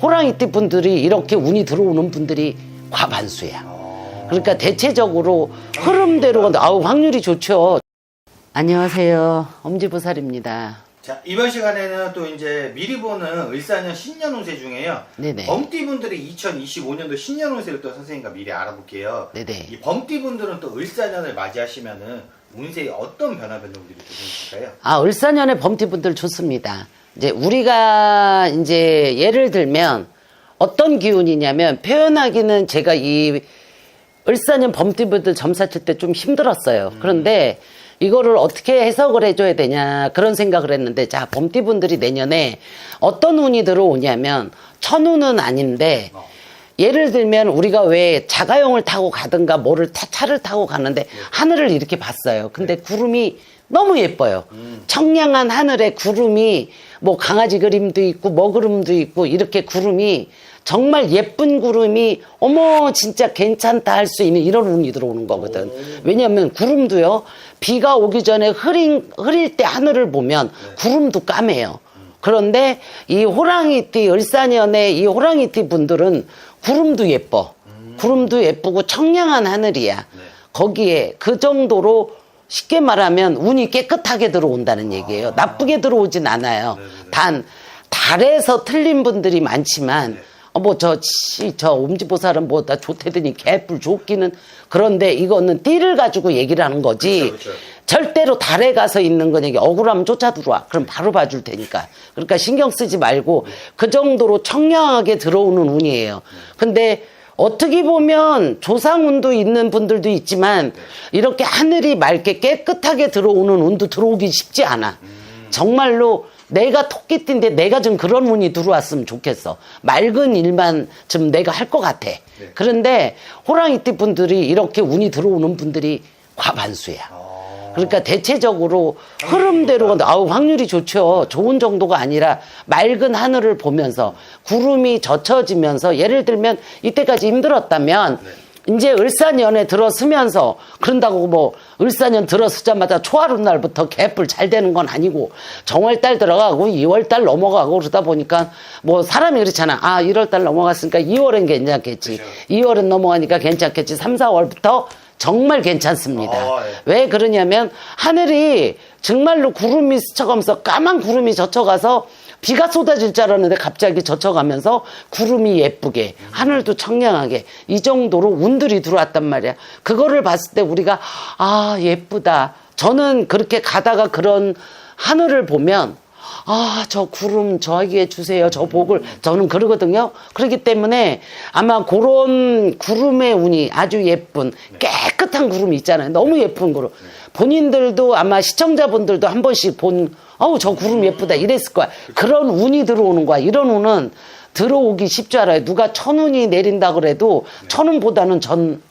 호랑이띠 분들이 이렇게 운이 들어오는 분들이 과반수야. 그러니까 대체적으로 흐름대로 간다. 아우 확률이 좋죠. 안녕하세요. 엄지보살입니다. 자 이번 시간에는 또 이제 미리 보는 을사년 신년 운세 중에요. 네네. 범띠 분들이 2025년도 신년 운세를 또 선생님과 미리 알아볼게요. 네네. 이 범띠 분들은 또 을사년을 맞이하시면은 운세에 어떤 변화 변동들이 또 생길까요? 아, 을사년의 범띠분들 좋습니다. 이제 우리가 이제 예를 들면 어떤 기운이냐면 표현하기는 제가 이 을사년 범띠분들 점사 칠 때 좀 힘들었어요. 그런데 이거를 어떻게 해석을 해줘야 되냐 그런 생각을 했는데 자 범띠분들이 내년에 어떤 운이 들어오냐면 천운은 아닌데 예를 들면 우리가 왜 자가용을 타고 가든가 뭐를 타, 차를 타고 가는데 하늘을 이렇게 봤어요. 근데 구름이 너무 예뻐요. 청량한 하늘에 구름이 뭐 강아지 그림도 있고 뭐 그림도 있고 이렇게 구름이 정말 예쁜 구름이 어머 진짜 괜찮다 할 수 있는 이런 운이 들어오는 거거든. 왜냐하면 구름도요 비가 오기 전에 흐린 흐릴 때 하늘을 보면 구름도 까매요. 그런데 이 호랑이띠 을사년의 이 호랑이띠 분들은 구름도 예뻐. 구름도 예쁘고 청량한 하늘이야. 거기에 그 정도로 쉽게 말하면 운이 깨끗하게 들어온다는 얘기예요. 나쁘게 들어오진 않아요. 단 달에서 틀린 분들이 많지만 어, 뭐, 저, 옴지보살은 뭐, 나 좋대더니 개뿔 좋기는. 그런데 이거는 띠를 가지고 얘기를 하는 거지. 그쵸, 그쵸. 절대로 달에 가서 있는 건 얘기 억울하면 쫓아 들어와. 그럼 바로 봐줄 테니까. 그러니까 신경 쓰지 말고 그 정도로 청량하게 들어오는 운이에요. 근데 어떻게 보면 조상 운도 있는 분들도 있지만 이렇게 하늘이 맑게 깨끗하게 들어오는 운도 들어오기 쉽지 않아. 정말로 내가 토끼띠인데 내가 좀 그런 운이 들어왔으면 좋겠어. 맑은 일만 좀 내가 할 것 같아. 그런데 호랑이띠 분들이 이렇게 운이 들어오는 분들이 과반수야. 그러니까 대체적으로 흐름대로. 아우 확률이 좋죠. 좋은 정도가 아니라 맑은 하늘을 보면서 구름이 젖혀지면서 예를 들면 이때까지 힘들었다면 이제 을사년에 들어서면서 그런다고 뭐 을사년 들어서자마자 초하루 날부터 개뿔 잘 되는 건 아니고 정월달 들어가고 2월달 넘어가고 그러다 보니까 뭐 사람이 그렇잖아. 아 1월달 넘어갔으니까 2월은 괜찮겠지. 2월은 넘어가니까 괜찮겠지. 3, 4월부터 정말 괜찮습니다. 아, 예. 왜 그러냐면 하늘이 정말로 구름이 스쳐가면서 까만 구름이 젖혀가서 비가 쏟아질 줄 알았는데 갑자기 젖혀가면서 구름이 예쁘게 하늘도 청량하게 이 정도로 운들이 들어왔단 말이야. 그거를 봤을 때 우리가 아 예쁘다. 저는 그렇게 가다가 그런 하늘을 보면 아, 저 구름 저에게 주세요. 저 복을. 저는 그러거든요. 그렇기 때문에 아마 그런 구름의 운이 아주 예쁜 깨끗한 구름이 있잖아요. 너무 예쁜 구름. 본인들도 아마 시청자분들도 한 번씩 본, 어우, 저 구름 예쁘다. 이랬을 거야. 그런 운이 들어오는 거야. 이런 운은 들어오기 쉽지 않아요. 누가 천 운이 내린다 그래도 천 운보다는 전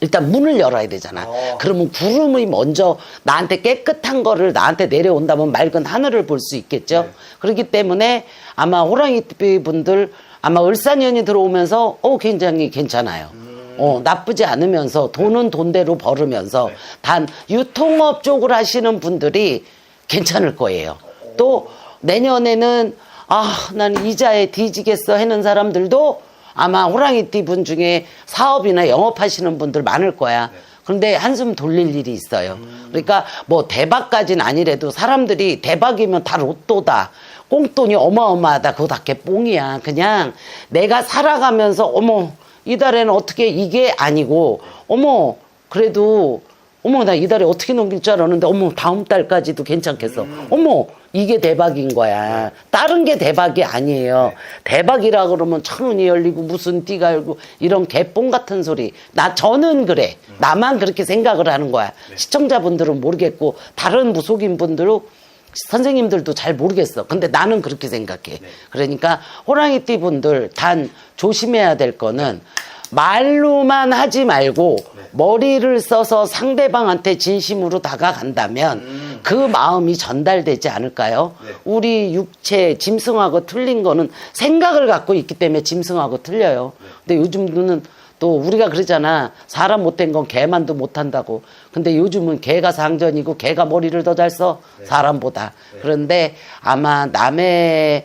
일단 문을 열어야 되잖아. 어. 그러면 구름이 먼저 나한테 깨끗한 거를 나한테 내려온다면 맑은 하늘을 볼 수 있겠죠. 그렇기 때문에 아마 호랑이 분들 아마 을사년이 들어오면서 어 굉장히 괜찮아요. 어 나쁘지 않으면서 돈은 돈대로 벌으면서 단 유통업 쪽을 하시는 분들이 괜찮을 거예요. 또 내년에는 아, 난 이자에 뒤지겠어 하는 사람들도 아마 호랑이띠 분 중에 사업이나 영업하시는 분들 많을 거야. 그런데 한숨 돌릴 일이 있어요. 그러니까 뭐 대박까지는 아니래도 사람들이 대박이면 다 로또다. 꽁돈이 어마어마하다. 그거 다 개뽕이야. 그냥 내가 살아가면서 어머 이달에는 어떻게 이게 아니고 어머 그래도 어머 나 이달에 어떻게 넘길 줄 알았는데 어머 다음 달까지도 괜찮겠어. 어머 이게 대박인 거야. 다른 게 대박이 아니에요. 대박이라 그러면 천운이 열리고 무슨 띠가 열고 이런 개뽕 같은 소리. 나 저는 그래. 나만 그렇게 생각을 하는 거야. 시청자분들은 모르겠고 다른 무속인 분들은 선생님들도 잘 모르겠어. 근데 나는 그렇게 생각해. 그러니까 호랑이 띠 분들 단 조심해야 될 거는 말로만 하지 말고 머리를 써서 상대방한테 진심으로 다가간다면 그 마음이 전달되지 않을까요? 우리 육체 짐승하고 틀린 거는 생각을 갖고 있기 때문에 짐승하고 틀려요. 근데 요즘은 또 우리가 그러잖아. 사람 못된 건 개만도 못한다고. 근데 요즘은 개가 상전이고 개가 머리를 더 잘 써. 사람보다. 그런데 아마 남의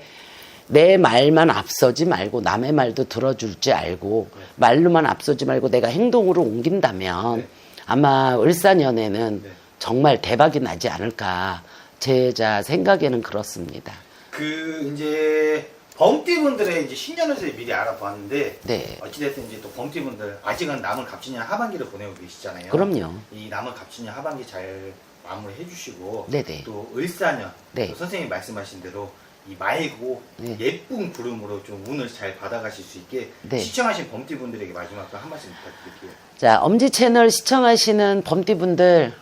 내 말만 앞서지 말고 남의 말도 들어줄 줄 알고 말로만 앞서지 말고 내가 행동으로 옮긴다면 네. 아마 을사년에는 네. 정말 대박이 나지 않을까 제자 생각에는 그렇습니다. 그 이제 범띠분들의 이제 신년을 미리 알아보았는데 네. 어찌됐든 이제 또 범띠분들 아직은 남은 갑진년 하반기를 보내고 계시잖아요. 그럼요. 이 남은 갑진년 하반기 잘 마무리해 주시고 네네. 또 을사년 네. 또 선생님 말씀하신 대로 이 맑고 네. 예쁜 구름으로 좀 운을 잘 받아가실 수 있게 네. 시청하신 범띠분들에게 마지막으로 한 말씀 부탁드릴게요. 자, 엄지 채널 시청하시는 범띠분들,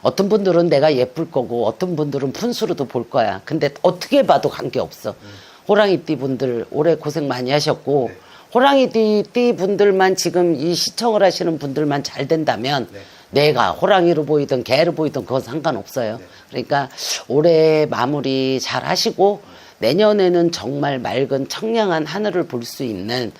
어떤 분들은 내가 예쁠 거고, 어떤 분들은 푼수로도 볼 거야. 근데 어떻게 봐도 관계없어. 호랑이띠 분들, 올해 고생 많이 하셨고, 네. 호랑이띠 띠 분들만 지금 이 시청을 하시는 분들만 잘 된다면, 네. 내가 호랑이로 보이든 개로 보이든 그건 상관없어요. 네. 그러니까 올해 마무리 잘 하시고, 내년에는 정말 맑은 청량한 하늘을 볼 수 있는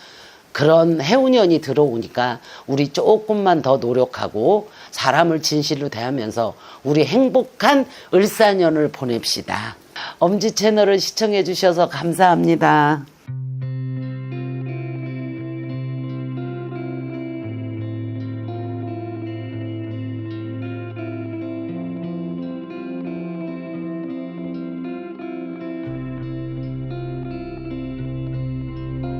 그런 해운년이 들어오니까 우리 조금만 더 노력하고 사람을 진실로 대하면서 우리 행복한 을사년을 보냅시다. 엄지 채널을 시청해 주셔서 감사합니다.